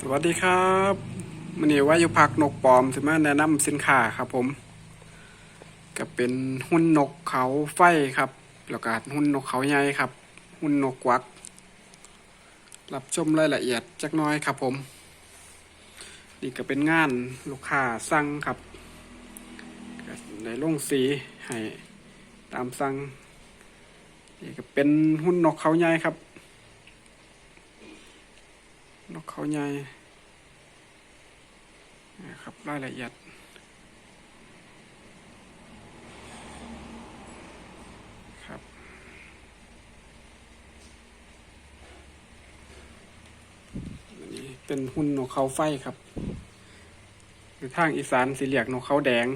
สวัสดีครับมันนี้ว่าอยู่พักนกปลอมสิมาแนะนำสินค้าครับผม ก็เป็นหุ้นนกเขาไฟครับแล้วก็หุ้นนกเขาใหญ่ครับ หุ้นนกวักรับชมรายละเอียดจักน้อยครับผม นี่ก็เป็นงานลูกค้าสั่งครับในลงสีให้ตามสั่งนี่ก็เป็นหุ้นนกเขาใหญ่ครับ นกเขาใหญ่นะครับรายละเอียดครับอันนี้เป็นหุ่นนกเขาไฟครับในทางอีสานสีเหลียกนกเขาแดง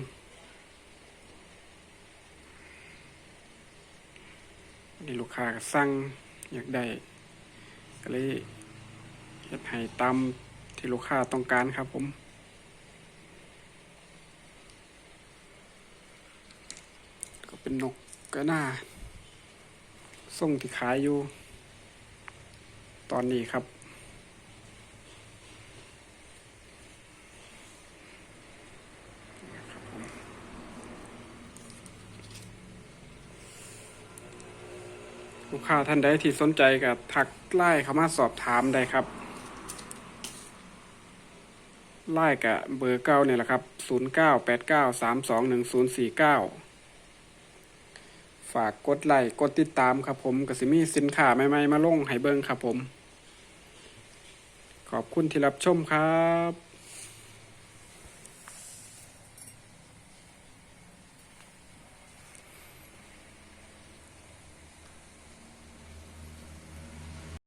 นนี้ลูกค้าก็สั่งอยากได้ก็เลย เฮ็ดให้ตามที่ลูกค้าต้องการครับผมก็เป็นนกกระหน้าส่งที่ขายอยู่ ตอนนี้ครับลูกค้าท่านใดที่สนใจกับทักไล่เข้ามาสอบถามได้ครับ ไล่กับเบอร์เก้าเนี่ยแหละครับศูนย์เก้าแปดเก้าสามสองหนึ่งศูนย์สี่เก้าฝากกดไลค์กดติดตามครับผมกสิมีสินค้าใหม่ๆมาลงให้เบิ่งครับผม ขอบคุณที่รับชมครับ